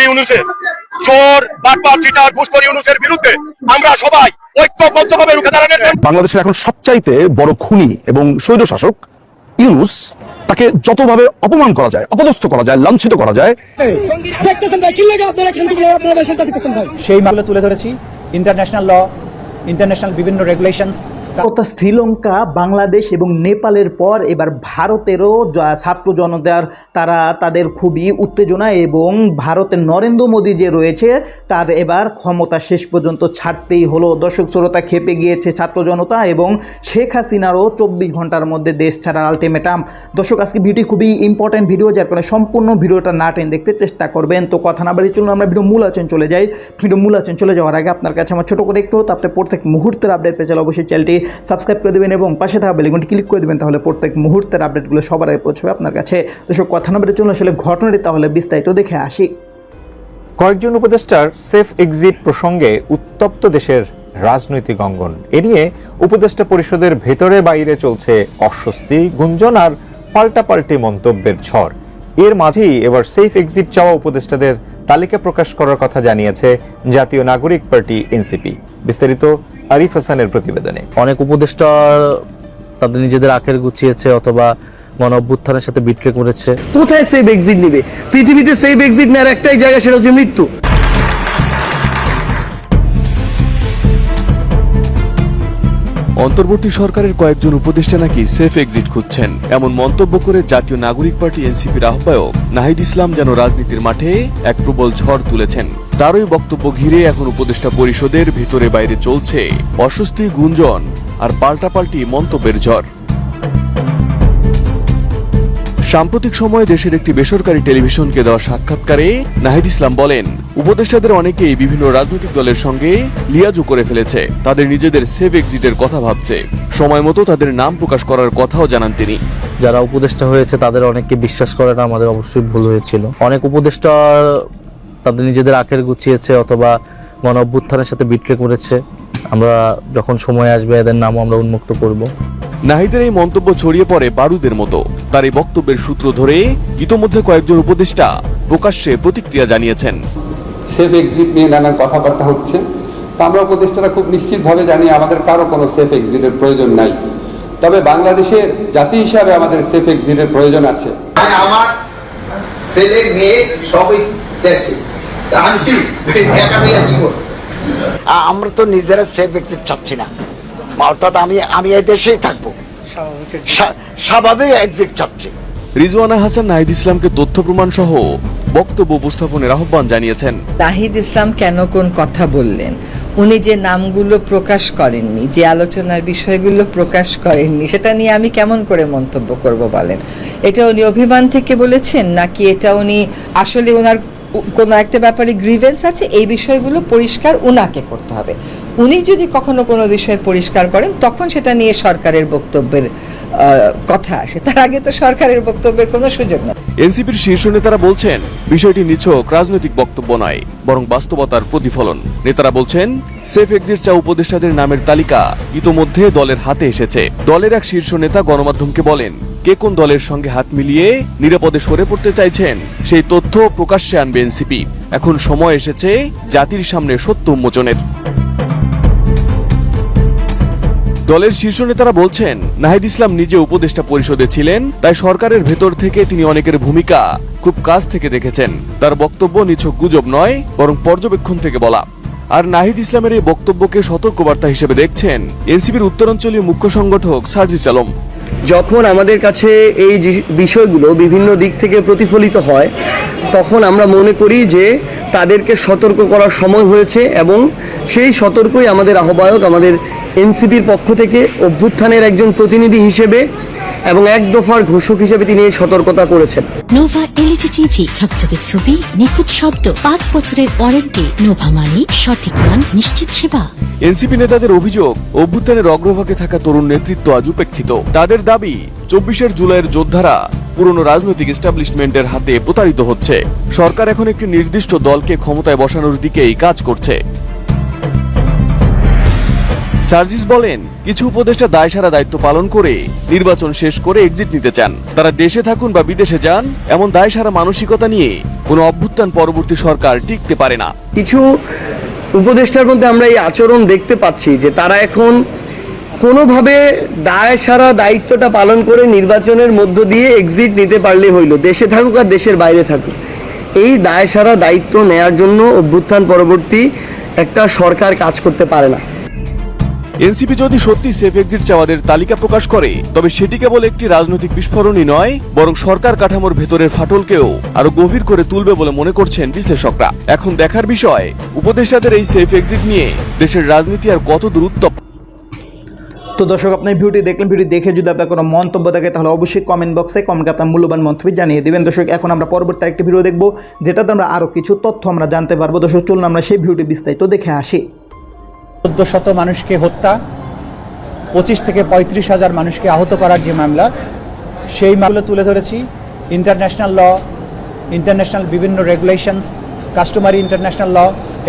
ইউনুসের চোর বাটপার চিটার ঘুষখোর ইউনুসের বিরুদ্ধে আমরা সবাই ঐক্যবদ্ধভাবে রুখে দাঁড়ানোর বাংলাদেশের এখন সবচাইতে বড় খুনি এবং স্বৈর শাসক ইউনুস তাকে যতভাবে অপমান করা যায় অপদস্থ করা যায় লাঞ্ছিত করা যায় দেখতেছেন ভাই কি লাগে আপনারা আপনারা ভাষণটা ভাই। সেই মামলা তুলে ধরেছি। ইন্টারন্যাশনাল ল ইন্টারন্যাশনাল বিভিন্ন রেগুলেশনস তথা শ্রীলঙ্কা, বাংলাদেশ এবং নেপালের পর এবার ভারতেরও ছাত্র জনতার, তারা তাদের খুবই উত্তেজনা এবং ভারতের নরেন্দ্র মোদী যে রয়েছে, তার এবার ক্ষমতা শেষ পর্যন্ত ছাড়তেই হলো। দর্শক শ্রোতা, খেপে গিয়েছে ছাত্র জনতা এবং শেখ হাসিনারও চব্বিশ ঘণ্টার মধ্যে দেশ ছাড়ার আলটিমেটাম দর্শক, আজকে ভিডিও খুবই ইম্পর্ট্যান্ট ভিডিও যার কারণে সম্পূর্ণ ভিডিওটা না টেন দেখতে চেষ্টা করবেন। তো কথা না বাড়ি চলুন, আমরা ভিডিও মূল আচরণ চলে যাই। ভিডিও মূল আচরণ চলে যাওয়ার আগে আপনার কাছে আমার ছোটো করে একটু হতো আপনি প্রত্যেক মুহূর্তের আপডেট পেয়ে চাইলে অবশ্যই চ্যানেলটি সাবস্ক্রাইব করে দেবেন এবং পাশে থাকা বেলিগুনটি ক্লিক করে দেবেন, তাহলে প্রত্যেক মুহূর্তের আপডেটগুলো সবার আগে পৌঁছবে আপনার কাছে। দর্শক কথা না বেড়ে চলুন, আসলে ঘটনাটি তাহলে বিস্তারিত দেখে আসি। কয়েকজন উপদেষ্টার সেফ এক্সিট প্রসঙ্গে উত্তপ্ত দেশের রাজনৈতিক অঙ্গন। এ নিয়ে উপদেষ্টা পরিষদের ভেতরে বাইরে চলছে অস্বস্তি, গুঞ্জন আর পাল্টাপাল্টি মন্তব্যের ঝড়। এর মাঝেই এবার সেফ এক্সিট চাওয়া উপদেষ্টাদের তালিকা প্রকাশ করার কথা জানিয়েছে জাতীয় নাগরিক পার্টি এনসিপি। বিস্তারিত আরিফ হাসানের প্রতিবেদনে। অনেক উপদেষ্টা তাদের নিজেদের আখের গুছিয়েছে অথবা গণ অভ্যুত্থানের সাথে বিট্রে করেছে কোথায় সেই এক্সিট নিবে? পৃথিবীতে সেই এক্সিট নেওয়ার একটাই জায়গা সেটা হচ্ছে মৃত্যু। অন্তর্বর্তী সরকারের কয়েকজন উপদেষ্টা নাকি সেফ এক্সিট খুঁজছেন। এমন মন্তব্য করে জাতীয় নাগরিক পার্টি এনসিপির আহ্বায়ক নাহিদ ইসলাম যেন রাজনীতির মাঠে এক প্রবল ঝড় তুলেছেন। তারই বক্তব্য ঘিরে এখন উপদেষ্টা পরিষদের ভিতরে বাইরে চলছে অস্বস্তি, গুঞ্জন আর পাল্টাপাল্টি মন্তব্যের ঝড়। সাম্প্রতিক সময়ে দেশের একটি বেসরকারি টেলিভিশনকে দেওয়া সাক্ষাৎকারে নাহিদ ইসলাম বলেন, উপদেষ্টাদের অনেকেই বিভিন্ন রাজনৈতিক দলের সঙ্গে লিয়াজু করে ফেলেছে। তাদের নিজেদের সেভ এক্সিটের কথা ভাবছে। সময় মতো তাদের নাম প্রকাশ করার কথাও জানান তিনি। যারা উপদেষ্টা হয়েছে, তাদের অনেককে বিশ্বাস করে না, আমাদের অবশ্যই ভুল হয়েছিল। অনেক উপদেষ্টা তাদের নিজেদের আখের গুছিয়েছে অথবা গণ অভ্যুত্থানের সাথে বিট্রে করেছে। আমরা যখন সময় আসবে, এদের নামও আমরা উন্মুক্ত করব। নাহিদের এই মন্তব্য ছড়িয়ে পড়ে বারুদের মতো। তার এই বক্তব্যের সূত্র ধরে ইতোমধ্যে কয়েকজন উপদেষ্টা প্রকাশ্যে প্রতিক্রিয়া জানিয়েছেন। সেফ এক্সিট নিয়ে নানান কথাবার্তা হচ্ছে। তো আমরা উপদেষ্টারা খুব নিশ্চিতভাবে জানি আমাদের কারও কোনো সেফ এক্সিটের প্রয়োজন নাই। তবে বাংলাদেশের জাতি হিসাবে আমাদের সেফ এক্সিটের প্রয়োজন আছে। আমার ছেলে মেয়ে সবই দেশে। আমি একা মেয়ে কি আমরা তো নিজেরা সেফ এক্সিট চাচ্ছি না। অর্থাৎ আমি আমি এই দেশেই থাকব। স্বাভাবিক এক্সিট চাচ্ছি রিজওয়ানা হাসান নাহিদ ইসলামকে তথ্য প্রমাণ সহ বক্তব্য উপস্থাপনের আহ্বান জানিয়েছেন। নাহিদ ইসলাম কেন কোন কথা বললেন? উনি যে নামগুলো প্রকাশ করেননি যে আলোচনার বিষয়গুলো প্রকাশ করেননি সেটা নিয়ে আমি কেমন করে মন্তব্য করব বলেন? এটা উনি অভিমান থেকে বলেছেন নাকি এটা উনি আসলে ওনার কোনো একটা ব্যাপারে গ্রিভেন্স আছে? এই বিষয়গুলো পরিষ্কার উনাকে করতে হবে। উনি যদি কখনো কোনো বিষয় পরিষ্কার করেন, তখন সেটা নিয়ে সরকারের বক্তব্যের কথা আসে। তার আগে তো সরকারের বক্তব্যের কোনো সুযোগ নেই। এনসিপির শীর্ষ নেতারা বলছেন, বিষয়টি নিছক, রাজনৈতিক বক্তব্য নয়, বরং বাস্তবতার প্রতিফলন। নেতারা বলছেন, সেফ এক্সিট চা উপদেষ্টাদের নামের তালিকা ইতোমধ্যে দলের হাতে এসেছে। দলের এক শীর্ষ নেতা গণমাধ্যমকে বলেন, কে কোন দলের সঙ্গে হাত মিলিয়ে নিরাপদে সরে পড়তে চাইছেন, সেই তথ্য প্রকাশ্যে আনবে এনসিপি। এখন সময় এসেছে জাতির সামনে সত্য উন্মোচনের। দলের শীর্ষ নেতারা বলছেন, নাহিদ ইসলাম নিজে উপদেষ্টা পরিষদে ছিলেন, তাই সরকারের ভেতর থেকে তিনি অনেকের ভূমিকা খুব কাছ থেকে দেখেছেন। তার বক্তব্য নিছক গুজব নয়, বরং পর্যবেক্ষণ থেকে বলা। আর নাহিদ ইসলামের এই বক্তব্যকে সতর্কবার্তা হিসেবে দেখছেন এনসিপির উত্তরাঞ্চলীয় মুখ্য সংগঠক সার্জিস আলম। যখন আমাদের কাছে এই বিষয়গুলো বিভিন্ন দিক থেকে প্রতিফলিত হয়, তখন আমরা মনে করি যে তাদেরকে সতর্ক করার সময় হয়েছে এবং সেই সতর্কই আমাদের আহ্বায়ক, আমাদের এনসিপির পক্ষ থেকে অভ্যুত্থানের একজন প্রতিনিধি হিসেবে এবং এক দফার ঘোষক হিসেবে তিনি এই সতর্কতা করেছেন। নোভা এলইডি টিভি ঝকঝকে ছবি নিখুঁত শব্দ পাঁচ বছরের ওয়ারেন্টি নোভা মানি সঠিক মান নিশ্চিত সেবা। এনসিপি নেতাদের অভিযোগ অভ্যুত্থানের অগ্রভাগে থাকা তরুণ নেতৃত্ব আজ উপেক্ষিত। তাদের দাবি চব্বিশের জুলাইয়ের যোদ্ধারা পুরনো রাজনৈতিক এস্টাবলিশমেন্টের হাতে প্রতারিত হচ্ছে। সরকার এখন একটি নির্দিষ্ট দলকে ক্ষমতায় বসানোর দিকেই কাজ করছে। সার্জিস বলেন, কিছু উপদেষ্টা দায়সারা দায়িত্ব পালন করে নির্বাচন শেষ করে এক্সিট নিতে চান। তারা দেশে থাকুন বা বিদেশে যান, এমন দায়সারা মানসিকতা নিয়ে কোনো অভ্যুত্থান পরবর্তী সরকার টিকতে পারে না। কিছু উপদেষ্টার মধ্যে আমরা এই আচরণ দেখতে পাচ্ছি যে তারা এখন কোনোভাবে দায় সারা দায়িত্বটা পালন করে নির্বাচনের মধ্য দিয়ে এক্সিট নিতে পারলে হইল, দেশে থাকুক আর দেশের বাইরে থাকুক। এই দায় সারা দায়িত্ব নেয়ার জন্য অভ্যুত্থান পরবর্তী একটা সরকার কাজ করতে পারে না। এনসিপি যদি সত্যি সেফ এক্সিট চাওয়াদের তালিকা প্রকাশ করে, তবে সেটি কেবল একটি রাজনৈতিক বিস্ফোরণই নয়, বরং সরকার কাঠামোর ভেতরের ফাটলকেও আরও গভীর করে তুলবে বলে মনে করছেন বিশ্লেষকরা। এখন দেখার বিষয়, উপদেষ্টাদের এই সেফ এক্সিট নিয়ে দেশের রাজনীতি আর কত দূর তো দর্শক আপনি ভিডিওটি দেখলেন ভিডিও দেখে যদি আপনার কোনো মন্তব্য থাকে, তাহলে অবশ্যই কমেন্ট বক্সে কমেন্ট আপনার মূল্যবান মন্তব্য জানিয়ে দেবেন। দর্শক, এখন আমরা পরবর্তী একটি ভিডিও দেখব, যেটাতে আমরা আরও কিছু তথ্য আমরা জানতে পারব। দর্শক, চলুন আমরা সেই ভিডিওটি বিস্তারিত দেখে আসি। চোদ্দ শত মানুষকে হত্যা, পঁচিশ থেকে পঁয়ত্রিশ হাজার মানুষকে আহত করার যে মামলা, সেই মামলা তুলে ধরেছি। ইন্টারন্যাশনাল ল ইন্টারন্যাশনাল বিভিন্ন রেগুলেশনস কাস্টমারি ইন্টারন্যাশনাল ল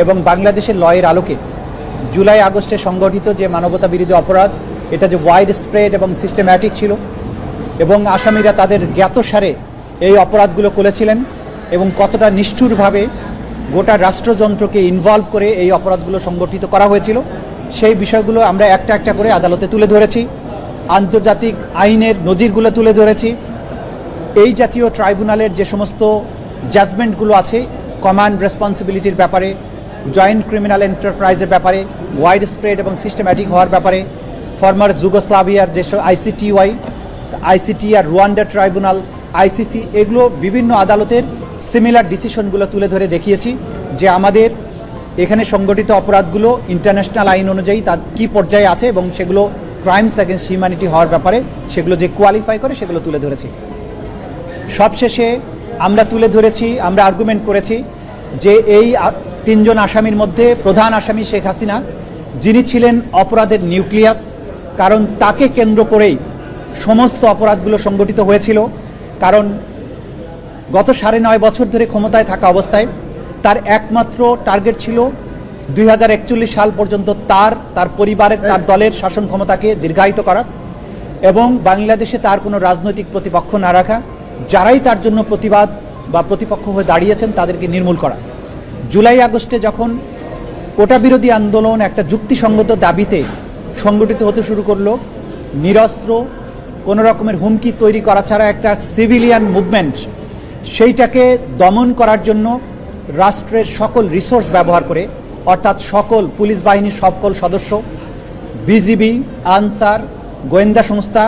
এবং বাংলাদেশের লয়ের আলোকে জুলাই আগস্টে সংগঠিত যে মানবতা বিরোধী অপরাধ, এটা যে ওয়াইড স্প্রেড এবং সিস্টেম্যাটিক ছিল এবং আসামিরা তাদের জ্ঞাতসারে এই অপরাধগুলো করেছিলেন এবং কতটা নিষ্ঠুরভাবে গোটা রাষ্ট্রযন্ত্রকে ইনভলভ করে এই অপরাধগুলো সংগঠিত করা হয়েছিল। সেই বিষয়গুলো আমরা একটা একটা করে আদালতে তুলে ধরেছি। আন্তর্জাতিক আইনের নজিরগুলো তুলে ধরেছি। এই জাতীয় ট্রাইব্যুনালের যে সমস্ত জাজমেন্টগুলো আছে কমান্ড রেসপন্সিবিলিটির ব্যাপারে জয়েন্ট ক্রিমিনাল এন্টারপ্রাইজের ব্যাপারে ওয়াইড স্প্রেড এবং সিস্টেম্যাটিক হওয়ার ব্যাপারে ফর্মার যুগোস্লাভিয়ার যেসব আইসিটিওয়াই আইসিটি আর রুয়ান্ডা ট্রাইব্যুনাল আইসিসি এগুলো বিভিন্ন আদালতের সিমিলার ডিসিশনগুলো তুলে ধরে দেখিয়েছি যে আমাদের এখানে সংগঠিত অপরাধগুলো ইন্টারন্যাশনাল আইন অনুযায়ী তার কী পর্যায়ে আছে এবং সেগুলো ক্রাইমস অ্যাগেন্স্ট হিউম্যানিটি হওয়ার ব্যাপারে সেগুলো যে কোয়ালিফাই করে সেগুলো তুলে ধরেছি। সবশেষে আমরা তুলে ধরেছি, আমরা আর্গুমেন্ট করেছি যে এই তিনজন আসামির মধ্যে প্রধান আসামি শেখ হাসিনা, যিনি ছিলেন অপরাধের নিউক্লিয়াস কারণ তাকে কেন্দ্র করেই সমস্ত অপরাধগুলো সংগঠিত হয়েছিল। কারণ গত সাড়ে নয় বছর ধরে ক্ষমতায় থাকা অবস্থায় তার একমাত্র টার্গেট ছিল দুই হাজার একচল্লিশ সাল পর্যন্ত তার তার পরিবারের, তার দলের শাসন ক্ষমতাকে দীর্ঘায়িত করা এবং বাংলাদেশে তার কোনো রাজনৈতিক প্রতিপক্ষ না রাখা, যারাই তার জন্য প্রতিবাদ বা প্রতিপক্ষ হয়ে দাঁড়িয়েছেন তাদেরকে নির্মূল করা। জুলাই আগস্টে যখন কোটা বিরোধী আন্দোলন একটা যুক্তিসঙ্গত দাবিতে সংগঠিত হতে শুরু করল, নিরস্ত্র কোনো রকমের হুমকি তৈরি করা ছাড়া একটা সিভিলিয়ান মুভমেন্ট সেইটাকে দমন করার জন্য রাষ্ট্রের সকল রিসোর্স ব্যবহার করে, অর্থাৎ সকল পুলিশ বাহিনীর সকল সদস্য, বিজিবি, আনসার, গোয়েন্দা সংস্থা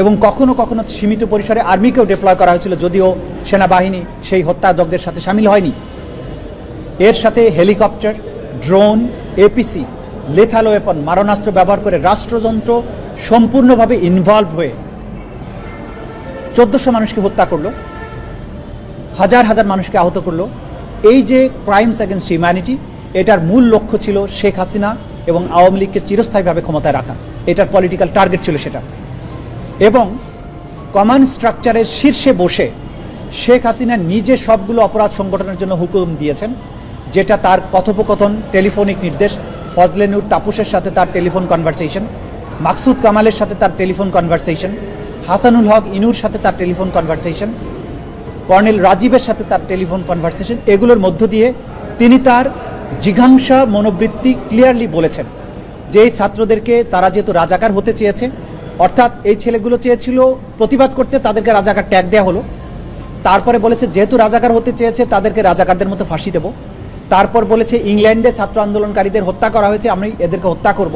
এবং কখনো কখনো সীমিত পরিসরে আর্মিকেও ডিপ্লয় করা হয়েছিল যদিও সেনাবাহিনী সেই হত্যাযজ্ঞের সাথে সামিল হয়নি। এর সাথে helicopter, drone, APC lethal weapon মারণাস্ত্র ব্যবহার করে রাষ্ট্রযন্ত্র সম্পূর্ণভাবে ইনভলভ হয়ে চোদ্দোশো মানুষকে হত্যা করল, হাজার হাজার মানুষকে আহত করল। এই যে ক্রাইমস অ্যাগেনস্ট হিউম্যানিটি এটার মূল লক্ষ্য ছিল শেখ হাসিনা এবং আওয়ামী লীগকে চিরস্থায়ীভাবে ক্ষমতায় রাখা। এটার পলিটিক্যাল টার্গেট ছিল সেটা। এবং কমান্ড স্ট্রাকচারের শীর্ষে বসে শেখ হাসিনা নিজে সবগুলো অপরাধ সংগঠনের জন্য হুকুম দিয়েছেন, যেটা তার কথোপকথন টেলিফোনিক নির্দেশ ফজলেনুর তাপুসের সাথে তার টেলিফোন কনভারসেশন মাকসুদ কামালের সাথে তার টেলিফোন কনভারসেশন হাসানুল হক ইনুর সাথে তার টেলিফোন কনভারসেশন কর্নেল রাজীবের সাথে তার টেলিফোন কনভারসেশন এগুলোর মধ্য দিয়ে তিনি তার জিঘাংসা মনোবৃত্তি ক্লিয়ারলি বলেছেন যে এই ছাত্রদেরকে তারা যেহেতু রাজাকার হতে চেয়েছে, অর্থাৎ এই ছেলেগুলো চেয়েছিল প্রতিবাদ করতে, তাদেরকে রাজাকার ট্যাগ দেওয়া হলো। তারপরে বলেছে, যেহেতু রাজাকার হতে চেয়েছে, তাদেরকে রাজাকারদের মতো ফাঁসি দেব। তারপর বলেছে, ইংল্যান্ডে ছাত্র আন্দোলনকারীদের হত্যা করা হয়েছে আমি এদেরকে হত্যা করব।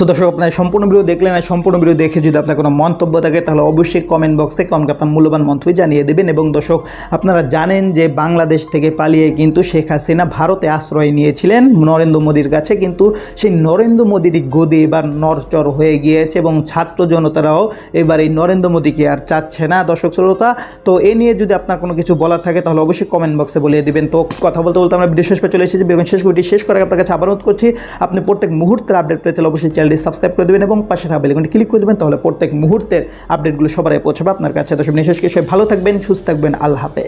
তো দর্শক, আপনার সম্পূর্ণ ভিডিও দেখলেন আর সম্পূর্ণ ভিডিও দেখে যদি আপনার কোনো মন্তব্য থাকে, তাহলে অবশ্যই কমেন্ট বক্সে কমকে আপনার মূল্যবান মন্তব্য জানিয়ে দেবেন। এবং দর্শক, আপনারা জানেন যে বাংলাদেশ থেকে পালিয়ে কিন্তু শেখ হাসিনা ভারতে আশ্রয় নিয়েছিলেন। নরেন্দ্র মোদীর কাছে কিন্তু সেই নরেন্দ্র মোদীর গদি এবার নরচর হয়ে গিয়েছে এবং ছাত্র জনতারাও এবার এই নরেন্দ্র মোদীকে আর চাচ্ছে না। দর্শক, শ্রোতা, তো এ নিয়ে যদি আপনার কোনো কিছু বলার থাকে, তাহলে অবশ্যই কমেন্ট বক্সে বলিয়ে দিবেন। তো কথা বলতে বলতে আমরা ভিডিও শেষ পে চলে এসেছি। বেগুন শেষ ভিডিও শেষ করে আপনার কাছে আবার করছি, আপনি প্রত্যেক মুহূর্তের আপডেট পেতে চাইলে অবশ্যই চ্যানেলটি সাবস্ক্রাইব করে দেবেন এবং পাশে থাকা বেলেগুনটি ক্লিক করে দেবেন, তাহলে প্রত্যেক মুহূর্তের আপডেটগুলো সবাই পৌঁছাবে আপনার কাছে। দর্শক নিঃশেষ ভালো থাকবেন, সুস্থ থাকবেন। আল্লাহ হাফেজ।